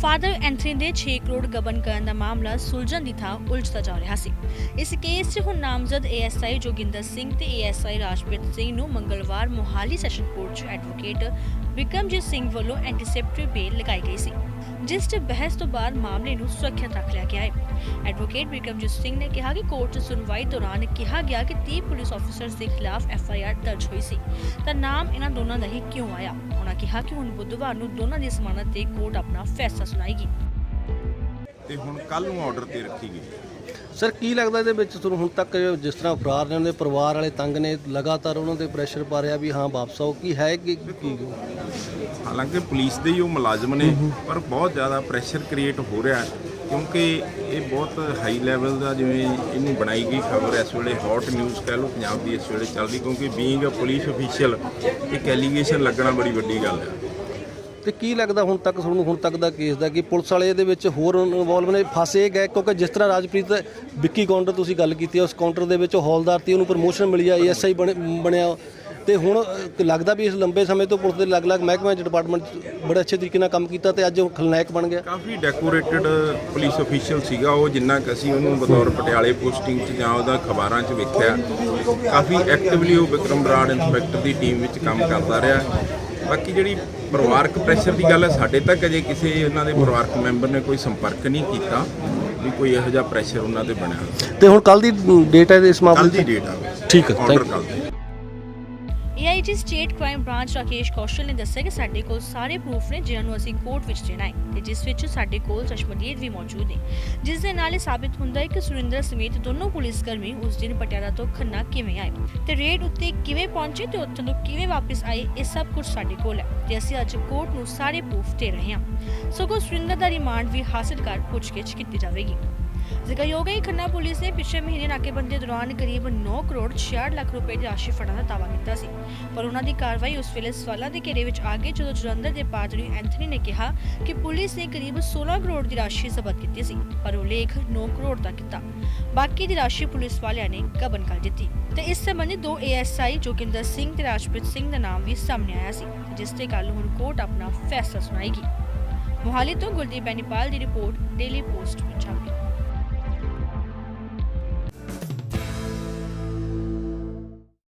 Father Anthony ਦੇ 6 ਕਰੋੜ ਗਬਨ ਕਰਨ ਦਾ ਮਾਮਲਾ ਸੁਲਝਣ ਦੀ ਥਾਂ ਉਲਝਦਾ ਜਾ ਰਿਹਾ ਸੀ। ਇਸ ਕੇਸ 'ਚ ਹੁਣ ਨਾਮਜ਼ਦ ਏਐਸਆਈ ਜੋਗਿੰਦਰ ਸਿੰਘ ਤੇ ਏਐਸਆਈ ਰਾਜਪ੍ਰੀਤ ਸਿੰਘ ਨੂੰ ਮੰਗਲਵਾਰ ਮੋਹਾਲੀ ਸੈਸ਼ਨ ਕੋਰਟ 'ਚ ਐਡਵੋਕੇਟ ਵਿਕਰਮਜੀਤ ਸਿੰਘ ਵੱਲੋਂ ਐਂਟੀਸੈਪਟਰੀ ਬੇਲ ਲਗਾਈ ਗਈ ਸੀ। ਜਿਸ 'ਚ ਬਹਿਸ ਤੋਂ ਬਾਅਦ ਮਾਮਲੇ ਨੂੰ ਸੁਰੱਖਿਅਤ ਰੱਖ ਲਿਆ ਗਿਆ ਹੈ। ਐਡਵੋਕੇਟ ਵਿਕਰਮਜੀਤ ਸਿੰਘ ਨੇ ਕਿਹਾ ਕਿ ਕੋਰਟ 'ਚ ਸੁਣਵਾਈ ਦੌਰਾਨ ਕਿਹਾ ਗਿਆ ਕਿ 30 ਪੁਲਿਸ ਅਫਸਰਸ ਦੇ ਖਿਲਾਫ ਐਫਆਈਆਰ ਦਰਜ ਹੋਈ ਸੀ। ਤਾਂ ਨਾਮ ਇਹਨਾਂ ਦੋਨਾਂ ਦਾ ਹੀ ਕਿਉਂ ਆਇਆ? ਉਹਨਾਂ ਕਿਹਾ ਕਿ ਹੁਣ ਬੁੱਧਵਾਰ ਨੂੰ ਦੋਨਾਂ ਦੀ ਜ਼ਮਾਨਤ ਤੇ ਕੋਰਟ ਆਪਣਾ ਫੈਸਲਾ ਸੁਣਾਏਗੀ। ਤੇ ਹੁਣ ਕੱਲ ਨੂੰ ਆਰਡਰ ਤੇ ਰੱਖੀ ਗਈ। ਸਰ, ਕੀ ਲੱਗਦਾ ਇਹਦੇ ਵਿੱਚ ਤੁਹਾਨੂੰ ਹੁਣ ਤੱਕ ਜਿਸ ਤਰ੍ਹਾਂ ਫਰਾਰ ਨੇ, ਉਹਦੇ ਪਰਿਵਾਰ ਵਾਲੇ ਤੰਗ ਨੇ, ਲਗਾਤਾਰ ਉਹਨਾਂ ਤੇ ਪ੍ਰੈਸ਼ਰ ਪਾ ਰਿਹਾ ਵੀ ਹਾਂ ਵਾਪਸ ਆਓ, ਕੀ ਹੈ ਕਿ ਕੀ? ਹਾਲਾਂਕਿ ਪੁਲਿਸ ਦੇ ਹੀ ਉਹ ਮੁਲਾਜ਼ਮ ਨੇ, ਪਰ ਬਹੁਤ ਜ਼ਿਆਦਾ ਪ੍ਰੈਸ਼ਰ ਕ੍ਰੀਏਟ ਹੋ ਰਿਹਾ ਕਿਉਂਕਿ ਇਹ ਬਹੁਤ ਹਾਈ ਲੈਵਲ ਦਾ ਜਿਵੇਂ ਇਹਨੂੰ ਬਣਾਈ ਗਈ ਖਬਰ ਇਸ ਵੇਲੇ ਹੌਟ ਨਿਊਜ਼ ਕਹਿ ਲਓ, ਪੰਜਾਬ ਦੀ ਇਸ ਵੇਲੇ ਚੱਲਦੀ, ਕਿਉਂਕਿ ਬੀਇੰਗ ਅ ਪੁਲਿਸ ਅਫੀਸ਼ੀਅਲ ਇੱਕ ਐਲੀਗੇਸ਼ਨ ਲੱਗਣਾ ਬੜੀ ਵੱਡੀ ਗੱਲ ਹੈ। ਤੇ ਕੀ ਲੱਗਦਾ ਹੁਣ ਤੱਕ ਤੁਹਾਨੂੰ ਹੁਣ ਤੱਕ ਦਾ ਕੇਸ ਦਾ ਕਿ ਪੁਲਿਸ ਵਾਲੇ ਇਹਦੇ ਵਿੱਚ ਹੋਰ ਇਨਵੋਲਵ ਨੇ ਫਸੇ ਗਏ? ਕਿਉਂਕਿ ਜਿਸ ਤਰ੍ਹਾਂ ਰਾਜਪ੍ਰੀਤ ਵਿੱਕੀ ਕਾਊਂਟਰ ਤੁਸੀਂ ਗੱਲ ਕੀਤੀ ਹੈ, ਉਸ ਕਾਊਂਟਰ ਦੇ ਵਿੱਚ ਉਹ ਹੌਲਦਾਰ ਤੀ ਉਹਨੂੰ ਪ੍ਰਮੋਸ਼ਨ ਮਿਲੀ ਆ ਏਐਸਆਈ ਬਣਿਆ। ਤੇ ਹੁਣ ਲੱਗਦਾ ਵੀ ਇਸ ਲੰਬੇ ਸਮੇਂ ਤੋਂ ਪੁਲਿਸ ਦੇ ਅਲੱਗ-ਅਲੱਗ ਮਹਿਕਮਿਆਂ ਚ ਡਿਪਾਰਟਮੈਂਟ 'ਚ ਬੜੇ ਅੱਛੇ ਤਰੀਕੇ ਨਾਲ ਕੰਮ ਕੀਤਾ ਤੇ ਅੱਜ ਉਹ ਖਲਨਾਇਕ ਬਣ ਗਿਆ। ਕਾਫੀ ਡੈਕੋਰੇਟਡ ਪੁਲਿਸ ਅਫੀਸ਼ੀਅਲ ਸੀਗਾ ਉਹ ਜਿੰਨਾ ਕਿ ਅਸੀਂ ਉਹਨੂੰ ਬਤੌਰ ਪਟਿਆਲੇ ਪੋਸਟਿੰਗ 'ਚ ਜਾਂ ਉਹਦਾ ਖਬਰਾਂ 'ਚ ਵੇਖਿਆ ਕਾਫੀ ਐਕਟਿਵਲੀ ਉਹ ਵਿਕਰਮ ਬਰਾੜ ਇੰਸਪੈਕਟਰ ਦੀ ਟੀਮ ਵਿੱਚ ਕੰਮ ਕਰਦਾ ਰਿਹਾ। ਬਾਕੀ ਜਿਹੜੀ ਪਰਿਵਾਰਕ ਪ੍ਰੈਸ਼ਰ ਦੀ ਗੱਲ ਹੈ ਸਾਡੇ ਤੱਕ ਅਜੇ ਕਿਸੇ ਉਹਨਾਂ ਦੇ ਪਰਿਵਾਰਕ ਮੈਂਬਰ ਨੇ ਕੋਈ ਸੰਪਰਕ ਨਹੀਂ ਕੀਤਾ ਵੀ ਕੋਈ ਇਹੋ ਜਿਹਾ ਪ੍ਰੈਸ਼ਰ ਉਹਨਾਂ ਤੇ ਬਣਿਆ। ਤੇ ਹੁਣ ਕੱਲ ਦੀ ਡੇਟ ਹੈ ਇਸ ਕੱਲ ਮਾਮਲੇ ਦੀ 'ਚ? ਡੇਟ ਆ। ਠੀਕ ਹੈ. ਕੱਲ ਦੀ। AIG state crime branch Rakesh Kaushal ਨੇ ਦੱਸਿਆ ਕਿ ਸਾਡੇ ਕੋਲ ਸਾਰੇ ਪ੍ਰੂਫ ਨੇ ਜਿਨ੍ਹਾਂ ਨੂੰ ਅਸੀਂ ਕੋਰਟ ਵਿੱਚ ਦੇਣਾ ਹੈ ਤੇ ਜਿਸ ਵਿੱਚ ਸਾਡੇ ਕੋਲ ਚਸ਼ਮਦੀਦ ਵੀ ਮੌਜੂਦ ਨੇ। ਜਿਸ ਦੇ ਨਾਲ ਇਹ ਸਾਬਿਤ ਹੁੰਦਾ ਹੈ ਕਿ ਸੁਰਿੰਦਰ ਸਮੇਤ ਦੋਨੋਂ ਪੁਲਿਸ ਕਰਮੀ ਉਸ ਦਿਨ ਪਟਿਆਲਾ ਤੋਂ ਖੰਨਾ ਕਿਵੇਂ ਆਏ ਤੇ ਰੇਡ ਉੱਤੇ ਕਿਵੇਂ ਪਹੁੰਚੇ ਤੇ ਉੱਥੋਂ ਤੋਂ ਕਿਵੇਂ ਵਾਪਸ ਆਏ, ਇਹ ਸਭ ਕੁਝ ਸਾਡੇ ਕੋਲ ਹੈ ਤੇ ਅਸੀਂ ਅੱਜ ਕੋਰਟ ਨੂੰ ਸਾਰੇ ਪ੍ਰੂਫ ਦੇ ਰਹੇ ਹਾਂ। ਸਗੋਂ ਸੁਰਿੰਦਰ ਦਾ ਰਿਮਾਂਡ ਵੀ ਹਾਸਲ ਕਰ ਪੁੱਛਗਿੱਛ ਕੀਤੀ ਜਾਵੇਗੀ। ਜ਼ਿਕਰਯੋਗ ਹੈ ਖੰਨਾ ਪੁਲਿਸ ਨੇ ਪਿਛਲੇ ਮਹੀਨੇ ਨਾਕੇਬੰਦੀ ਦੌਰਾਨ ਕਰੀਬ 9 ਕਰੋੜ 66 ਲੱਖ ਰੁਪਏ ਦੀ ਰਾਸ਼ੀ ਫੜਨ ਦਾ ਦਾਅਵਾ ਕੀਤਾ ਸੀ। ਪਰ ਉਹਨਾਂ ਦੀ ਕਾਰਵਾਈ ਉਸ ਵੇਲੇ ਸਵਾਲਾਂ ਦੇ ਘੇਰੇ ਵਿੱਚ ਆ ਗਈ, ਜਦੋਂ ਜਲੰਧਰ ਦੇ ਪਾਦਰੀ ਐਂਥਨੀ ਨੇ ਕਿਹਾ ਕਿ ਪੁਲਿਸ ਨੇ ਕਰੀਬ 16 ਕਰੋੜ ਦੀ ਰਾਸ਼ੀ ਜ਼ਬਤ ਕੀਤੀ ਸੀ, ਪਰ ਉਹ ਲੇਖ 9 ਕਰੋੜ ਦਾ ਕੀਤਾ। ਬਾਕੀ ਦੀ ਰਾਸ਼ੀ ਪੁਲਿਸ ਵਾਲਿਆਂ ਨੇ ਗਬਨ ਕਰ ਦਿੱਤੀ। ਤੇ ਇਸ ਸੰਬੰਧੀ ਦੋ ਏਐਸਆਈ, ਜੋਗਿੰਦਰ ਸਿੰਘ ਤੇ ਰਾਜਪ੍ਰੀਤ ਸਿੰਘ ਦਾ ਨਾਮ ਵੀ ਸਾਹਮਣੇ ਆਇਆ ਸੀ, ਜਿਸ ਤੇ ਕੱਲ ਹੁਣ ਕੋਰਟ ਆਪਣਾ ਫੈਸਲਾ ਸੁਣਾਏਗੀ। ਮੋਹਾਲੀ ਤੋਂ ਗੁਰਦੀਪ ਬੈਨੀਪਾਲ ਦੀ report, daily post, Punjabi